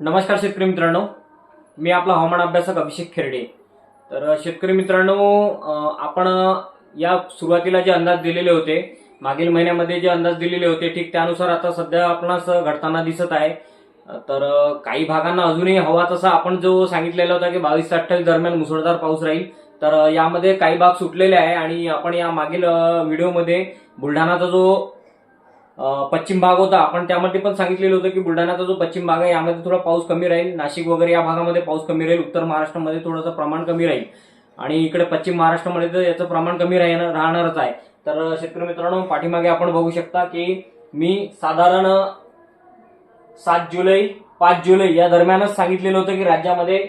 नमस्कार शेतकरी मित्रांनो. मी आपला हवामान अभ्यासक अभिषेक खेरडे. तर शेतकरी मित्रांनो आपण या सुरुवातीला जे अंदाज दिलेले होते मागील महिन्यामध्ये जे अंदाज दिलेले होते ठीक त्यानुसार आता सध्या आपणास घडताना दिसत आहे. तर काही भागांना अजूनही हवा तसा आपण जो सांगितलेला होता की बावीस ते अठ्ठावीस दरम्यान मुसळधार पाऊस राहील. तर यामध्ये काही भाग सुटलेले आहे आणि आपण या मागील व्हिडिओमध्ये बुलढाणाचा जो पश्चिम भाग होता. आपण त्यामध्ये पण सांगितलेलं होतं की बुलढाण्याचा जो पश्चिम भाग आहे यामध्ये थोडा पाऊस कमी राहील. नाशिक वगैरे या भागामध्ये पाऊस कमी राहील. उत्तर महाराष्ट्रामध्ये थोडंसं प्रमाण कमी राहील. आणि इकडे पश्चिम महाराष्ट्रामध्ये तर याचं प्रमाण कमी राहणार राहणारच आहे. तर शेतकरी मित्रांनो पाठीमागे आपण बघू शकता की मी साधारण सात जुलै पाच जुलै या दरम्यानच सांगितलेलं होतं की राज्यामध्ये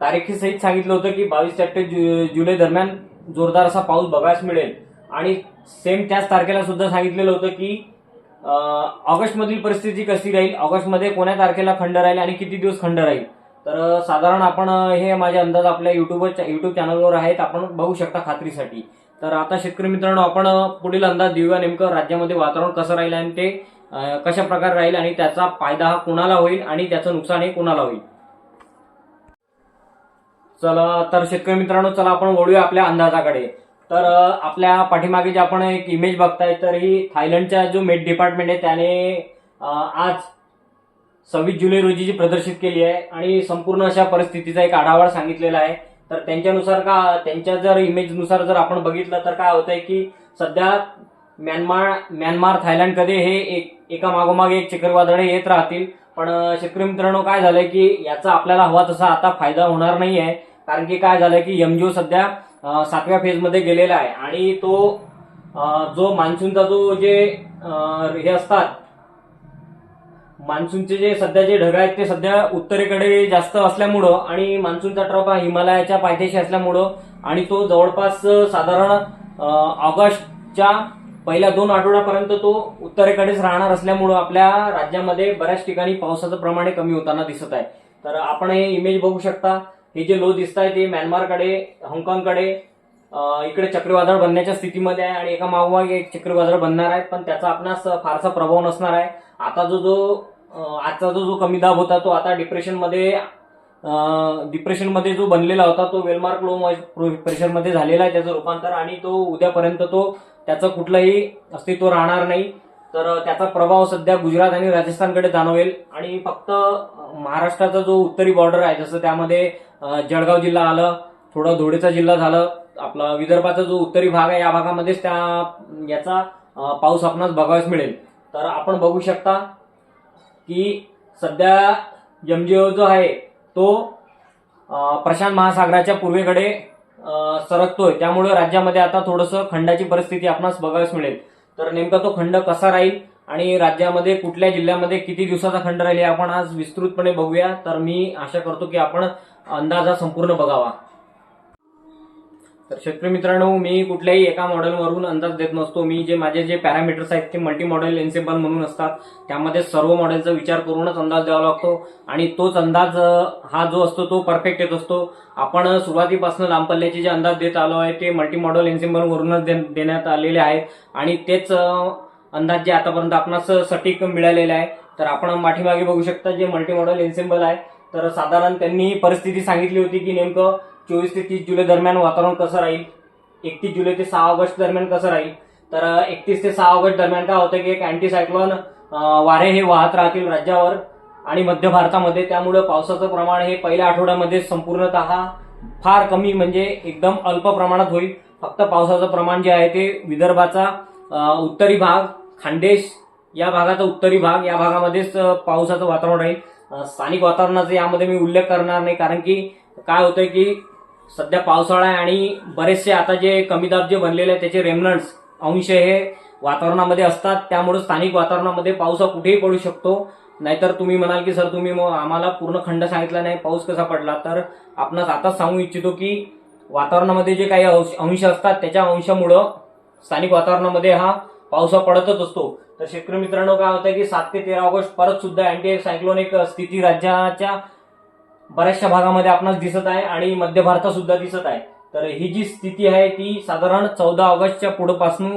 तारखेसहित सांगितलं होतं की बावीस ते अठ्ठावीस जु- जुलै दरम्यान जोरदार असा पाऊस बघायला मिळेल. आणि सेम त्याच तारखेला सुद्धा सांगितलेलं होतं की ऑगस्ट ऑगस्टमधील परिस्थिती कशी राहील? ऑगस्टमध्ये कोण्या तारखेला खंड राहील आणि किती दिवस खंड राहील? तर साधारण आपण हे माझे अंदाज आपल्या युट्यूब युट्यूब चॅनलवर आहेत. आपण बघू शकता खात्रीसाठी. तर आता शेतकरी मित्रांनो आपण पुढील अंदाज देऊया नेमकं राज्यामध्ये वातावरण कसं राहील आणि ते कशा प्रकारे राहील आणि त्याचा फायदा हा कोणाला होईल आणि त्याचं नुकसान हे कोणाला होईल? चला तर शेतकरी मित्रांनो चला आपण वळूया आपल्या अंदाजाकडे. तर आपल्या पाठीमागे जे आपण एक इमेज बघताय तर ही थायलंडचा जो मेट डिपार्टमेंट आहे त्याने आज सव्वीस जुलै रोजी जी प्रदर्शित केली आहे आणि संपूर्ण अशा परिस्थितीचा एक आढावा सांगितलेला आहे. तर त्यांच्यानुसार का त्यांच्या जर इमेजनुसार जर आपण बघितलं तर काय होतंय की सध्या म्यानमार म्यानमार थायलंडमध्ये हे एक एका मागोमाग एक चक्रीवादळे येत राहतील. पण शेतकरी मित्रांनो काय झालंय की याचा आपल्याला हवा तसा आता फायदा होणार नाही आहे कारण की काय झालंय की एमजीओ सध्या सातव्या फेजमध्ये गेलेला आहे. आणि तो जो मान्सूनचा जो जे हे असतात मान्सूनचे जे सध्या जे ढग आहेत ते सध्या उत्तरेकडे जास्त असल्यामुळं आणि मान्सूनचा ट्रप हा हिमालयाच्या पायथ्याशी असल्यामुळं आणि तो जवळपास साधारण ऑगस्टच्या पहिल्या दोन आठवड्यापर्यंत तो उत्तरेकडेच राहणार असल्यामुळं आपल्या राज्यामध्ये बऱ्याच ठिकाणी पावसाचं प्रमाण हे कमी होताना दिसत आहे. तर आपण हे इमेज बघू शकता. हे जे लो दिसत आहे ते म्यानमारकडे हाँगकाँगकडे इकडे चक्रीवादळ बनण्याच्या स्थितीमध्ये आहे आणि एका मागोमाग एक चक्रीवादळ बनणार आहे. पण त्याचा आपणास फारसा प्रभाव नसणार आहे. आता जो जो आजचा जो जो कमी दाब होता तो आता डिप्रेशनमध्ये डिप्रेशनमध्ये जो बनलेला होता तो वेलमार्क लो प्रेशरमध्ये झालेला आहे त्याचं रूपांतर आणि तो उद्यापर्यंत तो त्याचं कुठलंही अस्तित्व राहणार नाही. तर त्याचा प्रभाव सध्या गुजरात आणि राजस्थानकडे जाणवेल. आणि फक्त महाराष्ट्राचा जो उत्तरी बॉर्डर आहे जसं त्यामध्ये जळगाव जिल्हा आलं थोडं धुळेचा जिल्हा झालं आपला विदर्भाचा जो उत्तरी भाग आहे या भागामध्येच त्या याचा पाऊस आपणास बघावयास मिळेल. तर आपण बघू शकता की सध्या एमजीओ जो आहे तो प्रशांत महासागराच्या पूर्वेकडे सरकतोय. त्यामुळे राज्यामध्ये आता थोडंसं खंडाची परिस्थिती आपणास बघावयास मिळेल. तर नेमका तो खंड कसा राहील आणि राज्यामध्ये कुठल्या जिल्ह्यामध्ये किती दिवसाचा खंड राहील आपण आज विस्तृतपणे बघूया. तर मी आशा करतो की आपण अंदाजा संपूर्ण बघावा. तर शेतकरी मित्रांनो मी कुठल्याही एका मॉडेलवरून अंदाज देत नसतो. मी जे माझे जे पॅरामीटर्स आहेत ते मल्टी मॉडेल एन्सेबल म्हणून असतात. त्यामध्ये सर्व मॉडेलचा विचार करूनच अंदाज द्यावा लागतो. आणि तोच अंदाज हा जो असतो तो परफेक्ट येत असतो. आपण सुरुवातीपासून लांब पल्ल्याचे जे अंदाज देत आलो आहे ते मल्टी मॉडेल एन्सेबलवरूनच दे- देण्यात आलेले आहेत आणि तेच अंदाज जे आतापर्यंत आपणास सटीक मिळालेले आहे. तर आपण पाठीमागे बघू शकता जे मल्टी मॉडेल एन्सेबल आहे. तर साधारण त्यांनी परिस्थिती सांगितली होती की नेमकं चोवीस ते तीस जुलै दरम्यान वातावरण कसं राहील? एकतीस जुलै ते सहा ऑगस्ट दरम्यान कसं राहील? तर एकतीस ते सहा ऑगस्ट दरम्यान काय होतं की एक अँटीसायक्लॉन वारे हे वाहत राहतील राज्यावर आणि मध्य भारतामध्ये. त्यामुळं पावसाचं प्रमाण हे पहिल्या आठवड्यामध्ये संपूर्णतः फार कमी म्हणजे एकदम अल्प प्रमाणात होईल. फक्त पावसाचं प्रमाण जे आहे ते विदर्भाचा उत्तरी भाग खानदेश या भागाचा उत्तरी भाग या भागामध्येच पावसाचं वातावरण राहील. स्थानिक वातावरणाचा यामध्ये मी उल्लेख करणार नाही कारण की काय होतंय की सध्या पावसाळा आहे आणि बरेचसे आता जे कमी दाब जे बनलेले आहेत त्याचे रेमनंट्स अंश हे वातावरणामध्ये असतात. त्यामुळे स्थानिक वातावरणामध्ये पाऊस हा कुठेही पडू शकतो. नाहीतर तुम्ही म्हणाल की सर तुम्ही मग आम्हाला पूर्ण खंड सांगितला नाही पाऊस कसा पडला? तर आपणास आताच सांगू इच्छितो की वातावरणामध्ये जे काही अंश अंश असतात त्याच्या अंशामुळं स्थानिक वातावरणामध्ये हा पावसा पडतच असतो. तर शेतकरी मित्रांनो काय होतं की सात ते तेरा ऑगस्ट परत सुद्धा अँटी सायक्लोनिक स्थिती राज्याच्या बऱ्याचशा भागामध्ये आपणास दिसत आहे आणि मध्य भारतात सुद्धा दिसत आहे. तर ही जी स्थिती आहे ती साधारण चौदा ऑगस्टच्या पुढेपासून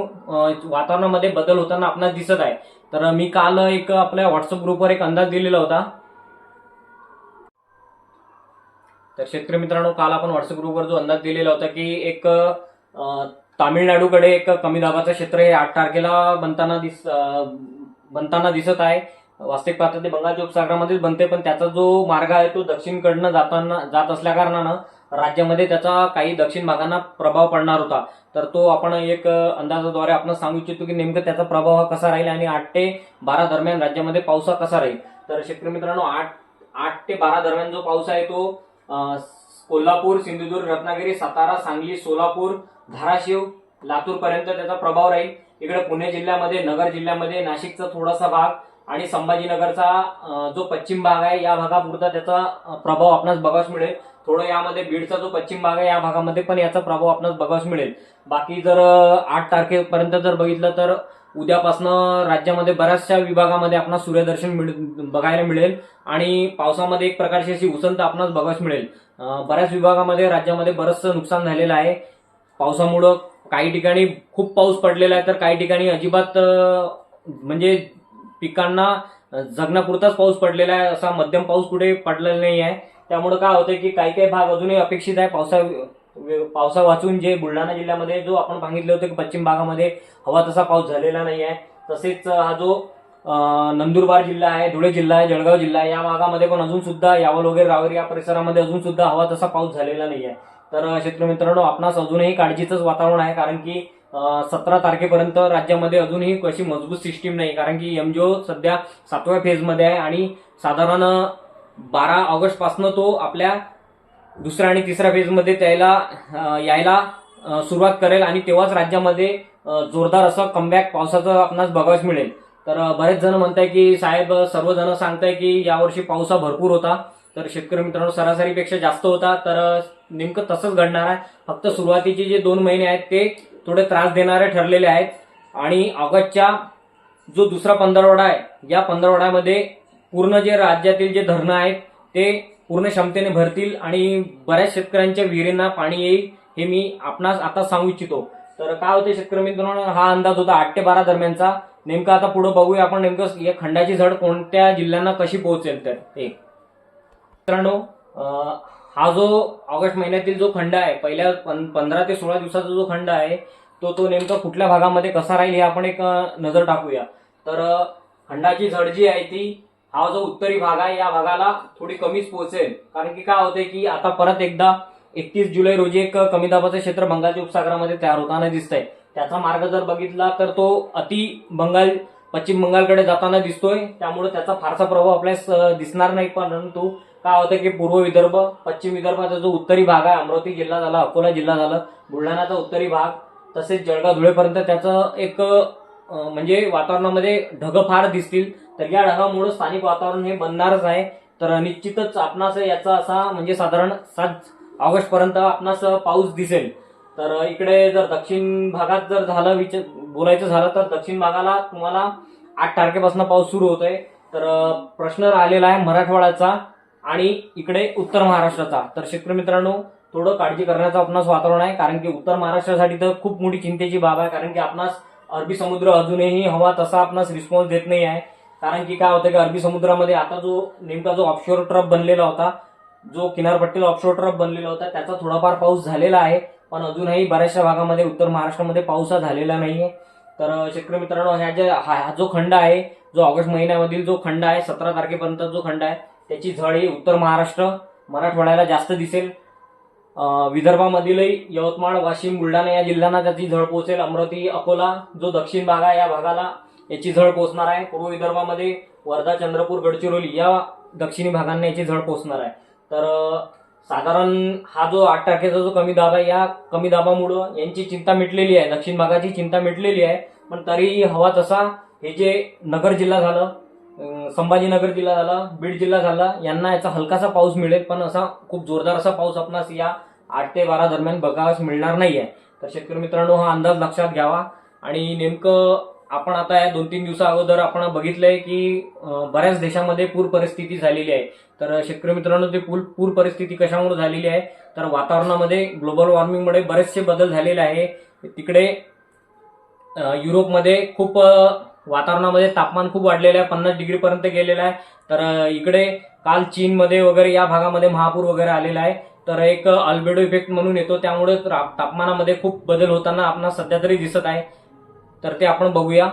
वातावरणामध्ये बदल होताना आपणास दिसत आहे. तर मी काल एक आपल्या व्हॉट्सअप ग्रुपवर एक अंदाज दिलेला होता. तर शेतकरी मित्रांनो काल आपण व्हॉट्सअप ग्रुपवर जो अंदाज दिलेला होता की एक तामिळनाडूकडे एक कमी दाबाचं क्षेत्र हे आठ तारखेला बनताना दिस बनताना दिसत आहे. वास्तविक पात्र ते बंगालच्या उपसागरामध्येच बनते पण त्याचा जो मार्ग आहे तो दक्षिणकडनं जाताना जात असल्या कारणानं राज्यामध्ये त्याचा काही दक्षिण भागांना प्रभाव पडणार होता. तर तो आपण एक अंदाजाद्वारे आपण सांगू इच्छितो की नेमकं त्याचा प्रभाव हा कसा राहील आणि आठ ते बारा दरम्यान राज्यामध्ये पाऊस हा कसा राहील? तर शेतकरी मित्रांनो आठ आठ ते बारा दरम्यान जो पाऊस आहे तो कोल्हापूर सिंधुदुर्ग रत्नागिरी सातारा सांगली सोलापूर धाराशिव लातूरपर्यंत त्याचा प्रभाव राहील. इकडे पुणे जिल्ह्यामध्ये नगर जिल्ह्यामध्ये नाशिकचा थोडासा भाग आणि संभाजीनगरचा जो पश्चिम भाग आहे या भागापुरता त्याचा प्रभाव आपणास बघावस मिळेल. थोडं यामध्ये बीडचा जो पश्चिम भाग आहे या भागामध्ये पण याचा प्रभाव आपणास बघावस मिळेल. बाकी जर आठ तारखेपर्यंत जर बघितलं तर उद्यापासनं राज्यामध्ये बऱ्याचशा विभागामध्ये आपणास सूर्यदर्शन मिळ बघायला मिळेल. आणि पावसामध्ये एक प्रकारची अशी उसंत आपणास बघावस मिळेल. बऱ्याच विभागामध्ये राज्यामध्ये बरंचसं नुकसान झालेलं आहे. पावसामुळं काही ठिकाणी खूप पाऊस पडलेला आहे तर काही ठिकाणी अजिबात म्हणजे पिकांना जगण्यापुरताच पाऊस पडलेला आहे असा मध्यम पाऊस कुठे पडलेला नाही आहे. त्यामुळे काय होतं की काही काही भाग अजूनही अपेक्षित आहे. पावसा पावसा वाचून जे बुलढाणा जिल्ह्यामध्ये जो आपण सांगितलं होतं की पश्चिम भागामध्ये हवा तसा पाऊस झालेला नाही आहे. तसेच हा जो नंदुरबार जिल्हा आहे धुळे जिल्हा आहे जळगाव जिल्हा आहे या भागामध्ये पण अजून सुद्धा यावल वगैरे रावेर या परिसरामध्ये अजून सुद्धा हवा तसा पाऊस झालेला नाही आहे. तर शेतकरी मित्रांनो आपणास अजूनही काळजीचंच वातावरण आहे. कारण की सतरा तारखेपर्यंत राज्यामध्ये अजूनही कशी मजबूत सिस्टीम नाही. कारण की एमजीओ सध्या सातव्या फेजमध्ये आहे आणि साधारण बारा ऑगस्टपासनं तो आपल्या दुसऱ्या आणि तिसऱ्या फेजमध्ये त्याला यायला सुरुवात करेल आणि तेव्हाच राज्यामध्ये जोरदार असं कमबॅक पावसाचं आपणास बघावंच मिळेल. तर बरेच जण म्हणताय की साहेब सर्वजण सांगताय की यावर्षी पावसा भरपूर होता. तर शेतकरी मित्रांनो सरासरीपेक्षा जास्त होता. तर नेमकं तसंच घडणार आहे. फक्त सुरुवातीचे जे दोन महिने आहेत ते थोडे त्रास देणारे ठरलेले आहेत. आणि ऑगस्टच्या जो दुसरा पंधरवडा आहे या पंधरवड्यामध्ये पूर्ण जे राज्यातील जे धरणं आहेत ते पूर्ण क्षमतेने भरतील आणि बऱ्याच शेतकऱ्यांच्या विहिरींना पाणी येईल हे मी आपणास आता सांगू इच्छितो. तर काय होते शेतकरी मित्रांनो हा अंदाज होता आठ ते बारा दरम्यानचा. नेमकं आता पुढे बघूया आपण नेमकं या खंडाची झड कोणत्या जिल्ह्यांना कशी पोहोचेल तर. ते मित्रांनो हा जो ऑगस्ट महिन्यातील जो खंड आहे पहिल्या पंधरा ते सोळा दिवसाचा जो खंड आहे तो तो नेमका कुठल्या भागामध्ये कसा राहील हे आपण एक नजर टाकूया. तर खंडाची झड जी आहे ती हा जो उत्तरी भाग आहे या भागाला थोडी कमीच पोहोचेल. कारण की काय होते की आता परत एकदा एकतीस जुलै रोजी एक कमी दाबाचं क्षेत्र बंगालच्या उपसागरामध्ये तयार होताना दिसतंय. त्याचा मार्ग जर बघितला तर तो अति बंगाल पश्चिम बंगालकडे जाताना दिसतोय. त्यामुळे त्याचा फारसा प्रभाव आपल्यास दिसणार नाही परंतु काय होतं की पूर्व विदर्भ पश्चिम विदर्भाचा जो उत्तरी भाग आहे अमरावती जिल्हा झाला अकोला जिल्हा झाला बुलढाणाचा उत्तरी भाग तसेच जळगाव धुळेपर्यंत त्याचं एक म्हणजे वातावरणामध्ये ढग फार दिसतील. तर या ढगामुळे स्थानिक वातावरण हे बनणारच आहे. तर निश्चितच आपणास याचा असा म्हणजे साधारण सात ऑगस्ट पर्यंत आपणास पाऊस दिसेल. तर इकडे जर दक्षिण भागात जर झालं विच बोलायचं झालं तर दक्षिण भागाला तुम्हाला आठ तारखेपासून पाऊस सुरू होतोय. तर प्रश्न राहिलेला आहे मराठवाड्याचा. आणि इकडे उत्तर महाराष्ट्राचा. तर शेतकरी मित्रांनो थोडं काळजी करण्याचं आपणास वातावरण आहे कारण की उत्तर महाराष्ट्रासाठी तर खूप मोठी चिंतेची बाब आहे कारण की आपणास अरबी समुद्र अजूनही हवा तसा आपणास रिस्पॉन्स देत नाही आहे. कारण की काय होतं की अरबी समुद्रामध्ये आता जो नेमका जो ऑफशोअर ट्रप बनलेला होता जो किनारपट्टीला ऑफशोअर ट्रप बनलेला होता त्याचा थोडाफार पाऊस झालेला आहे पण अजूनही बऱ्याचशा भागामध्ये उत्तर महाराष्ट्रामध्ये पाऊस हा झालेला नाहीये. तर शेतकरी मित्रांनो ह्या जे हा हा जो खंड आहे जो ऑगस्ट महिन्यामधील जो खंड आहे सतरा तारखेपर्यंत जो खंड आहे त्याची झड ही उत्तर महाराष्ट्र मराठवाड्याला जास्त दिसेल. विदर्भामधीलही यवतमाळ वाशिम बुलढाणा या जिल्ह्यांना त्याची झळ पोहोचेल. अमरावती अकोला जो दक्षिण भाग आहे या भागाला याची झळ पोहोचणार आहे. पूर्व विदर्भामध्ये वर्धा चंद्रपूर गडचिरोली या दक्षिणी भागांना याची झळ पोहोचणार आहे. तर साधारण हा जो आठ तारखेचा जो कमी दाब आहे या कमी दाबामुळं यांची चिंता मिटलेली आहे. दक्षिण भागाची चिंता मिटलेली आहे. पण तरीही हवा तसा हे जे नगर जिल्हा झालं संभाजीनगर जिल्हा झाला बीड जिल्हा झाला यांना याचा हलकासा पाऊस मिळेल पण असा खूप जोरदार असा पाऊस आपणास या आठ ते बारा दरम्यान बघावास मिळणार नाही आहे तर शेतकरी मित्रांनो हा अंदाज लक्षात घ्यावा. आणि नेमकं आपण आता या दोन तीन दिवसा अगोदर आपण बघितलंय की बऱ्याच देशामध्ये पूर परिस्थिती झालेली आहे. तर शेतकरी मित्रांनो ते पूर पूर परिस्थिती कशामुळे झालेली आहे? तर वातावरणामध्ये ग्लोबल वॉर्मिंगमुळे बरेचसे बदल झालेले आहे. तिकडे युरोपमध्ये खूप वातावरणामध्ये तापमान खूप वाढलेलं आहे पन्नास डिग्रीपर्यंत गेलेलं आहे. तर इकडे काल चीनमध्ये वगैरे या भागामध्ये महापूर वगैरे आलेला आहे. तर एक अल्बेडो इफेक्ट म्हणून येतो. त्यामुळे तापमानामध्ये खूप बदल होताना आपणास सध्या तरी दिसत आहे. तर ते आपण बघूया.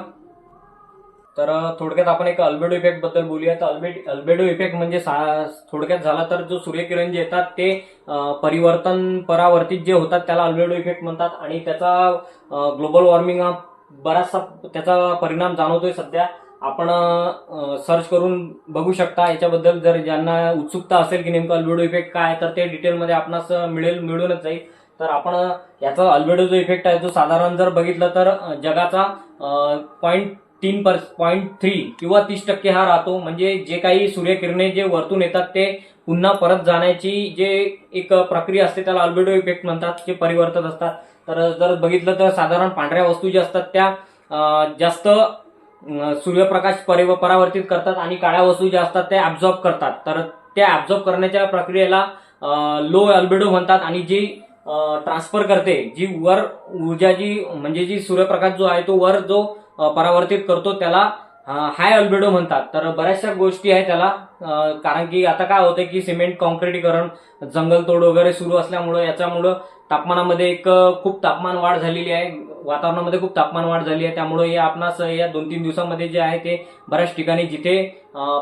तर थोडक्यात आपण एक अल्बेडो इफेक्टबद्दल बोलूया. तर अल्बेड अल्बेडो इफेक्ट म्हणजे सा- थोडक्यात झाला तर जो सूर्यकिरण जे येतात ते परिवर्तन परावर्तित जे होतात त्याला अल्बेडो इफेक्ट म्हणतात. आणि त्याचा ग्लोबल वॉर्मिंग हा बराचसा त्याचा परिणाम जाणवतोय सध्या. आपण सर्च करून बघू शकता याच्याबद्दल. जर ज्यांना उत्सुकता असेल की नेमकं अल्बेडो इफेक्ट काय तर ते डिटेलमध्ये आपणास मिळेल मिळूनच जाईल. तर आपण याचा अल्बेडो जो इफेक्ट आहे तो साधारण जर बघितलं तर जगाचा पॉईंट तीन पर्स पॉईंट थ्री किंवा तीस टक्के हा राहतो. म्हणजे जे काही सूर्यकिरणे जे वरतून येतात ते पुन्हा परत जाण्याची जे एक प्रक्रिया असते त्याला अल्बेडो इफेक्ट म्हणतात जे परिवर्तन असतात. तर जर बघितलं तर साधारण पांढऱ्या वस्तू ज्या असतात त्या जास्त सूर्यप्रकाश परिव परावर्तित करतात आणि काळ्या वस्तू ज्या असतात त्या ऍब्झॉर्ब करतात. तर त्या ऍब्झॉर्ब करण्याच्या प्रक्रियेला लो अल्बेडो म्हणतात आणि जी ट्रान्सफर करते जी वर ऊर्जा जी म्हणजे जी सूर्यप्रकाश जो आहे तो वर जो परावर्तित करतो त्याला हाय अल्बेडो म्हणतात. तर बऱ्याचशा गोष्टी आहेत त्याला. कारण की आता काय होतं की सिमेंट कॉन्क्रिटीकरण जंगलतोड वगैरे सुरू असल्यामुळं याच्यामुळं तापमानामध्ये एक खूप तापमान वाढ झालेली आहे. वातावरणामध्ये खूप तापमान वाढ झाली आहे. त्यामुळे या आपणास या दोन तीन दिवसामध्ये जे आहे ते बऱ्याच ठिकाणी जिथे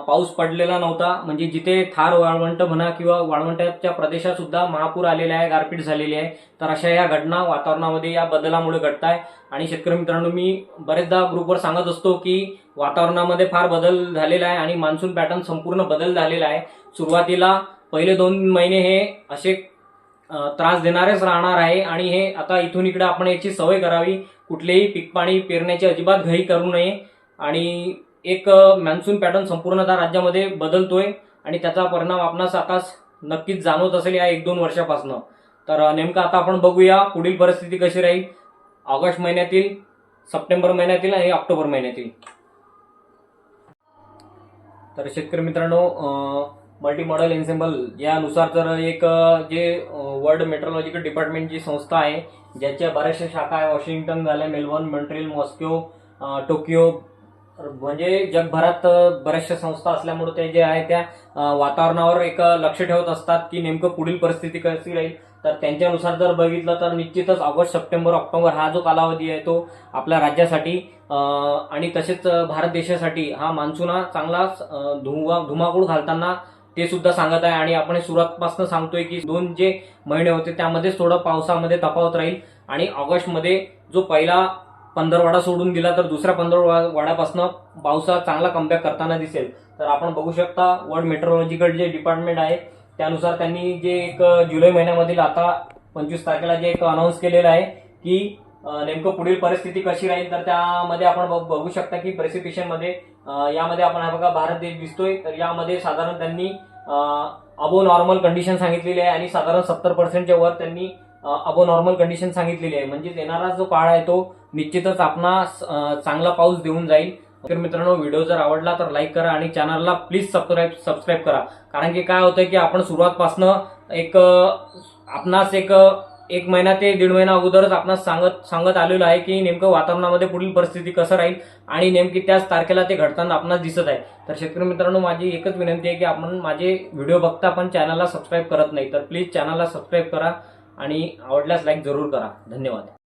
पाऊस पडलेला नव्हता म्हणजे जिथे थार वाळवंट म्हणा किंवा वाळवंटाच्या प्रदेशात सुद्धा महापूर आलेला आहे गारपीट झालेली आहे तर अशा या घटना वातावरणामध्ये या बदलामुळे घडत आहे आणि शेतकरी मित्रांनो मी बरेचदा ग्रुपवर सांगत असतो की वातावरणामध्ये फार बदल झालेला आहे आणि मान्सून पॅटर्न संपूर्ण बदल झालेला आहे. सुरुवातीला पहिले दोन महिने हे असे त्रास देणारेच राहणार आहे. आणि हे आता इथून इकडे आपण याची सवय करावी. कुठलेही पीक पाणी पेरण्याची अजिबात घाई करू नये. आणि एक मान्सून पॅटर्न संपूर्णतः राज्यामध्ये बदलतोय. आणि त्याचा परिणाम आपणास आता नक्कीच जाणवत असेल या एक दोन वर्षापासून. तर नेमकं आता आपण बघूया पुढील परिस्थिती कशी राहील. ऑगस्ट महिन्यातील सप्टेंबर महिन्यातील आणि ऑक्टोबर महिन्यातील. तर शेतकरी मित्रांनो मल्टी मॉडल एन्सेम्बल यानुसार तर एक जे वर्ल्ड मेट्रोलॉजिकल डिपार्टमेंट जी संस्था आहे ज्याच्या बऱ्याचशा शाखा आहे वॉशिंग्टन झाल्या मेलबर्न मॉन्ट्रियल मॉस्को टोकियो म्हणजे जगभरात बऱ्याचशा संस्था असल्यामुळे ते जे आहे त्या वातावरणावर एक लक्ष ठेवत असतात की नेमकं पुढील परिस्थिती कशी राहील. तर त्यांच्यानुसार जर बघितलं तर निश्चितच ऑगस्ट सप्टेंबर ऑक्टोबर हा जो कालावधी आहे तो आपल्या राज्यासाठी आणि तसेच भारत देशासाठी हा मान्सून हा चांगला धुवा धुमाकूळ घालताना ते सुद्धा सांगत आहे. आणि आपण सुरुवातपासून सांगतोय की दोन जे महिने होते त्यामध्येच थोडं पावसामध्ये तफावत राहील. आणि ऑगस्टमध्ये जो पहिला पंधरवाडा सोडून दिला तर दुसऱ्या पंधरवाड्यापासून पावसा चांगला कमबॅक करताना दिसेल. तर आपण बघू शकता वर्ल्ड मेट्रोलॉजिकल जे डिपार्टमेंट आहे त्यानुसार त्यांनी जे एक जुलै महिन्यामधील आता पंचवीस तारखेला जे एक अनाऊन्स केलेलं आहे की नेमकं पुढील परिस्थिती कशी राहील तर त्यामध्ये आपण बघ- बघू शकता की प्रेसिपिशनमध्ये यामध्ये आपण हा बघा भारत देश दिसतोय. तर यामध्ये साधारण त्यांनी अबो नॉर्मल कंडिशन सांगितलेली आहे आणि साधारण सत्तर पर्सेंटच्या वर त्यांनी अबो नॉर्मल कंडिशन सांगितलेली आहे. म्हणजे येणारा जो काळ आहे तो निश्चितच आपणास चांगला पाऊस देऊन जाईल. तर मित्रांनो व्हिडिओ जर आवडला तर लाईक करा आणि चॅनलला प्लीज सबस्क्राईब सबस्क्राईब करा. कारण की काय होतं की आपण सुरुवातपासनं एक आपणास एक एक महिना ते दीड महिना अगोदरच आपणास सांगत सांगत आलेलो आहे की नेमकं वातावरणामध्ये पुढील परिस्थिती कसं राहील आणि नेमकी त्याच तारखेला ते घडताना आपणास दिसत आहे. तर शेतकरी मित्रांनो माझी एकच विनंती आहे की आपण माझे व्हिडिओ बघता पण चॅनलला सबस्क्राईब करत नाही तर प्लीज चॅनलला सबस्क्राईब करा आणि आवडल्यास लाईक जरूर करा. धन्यवाद.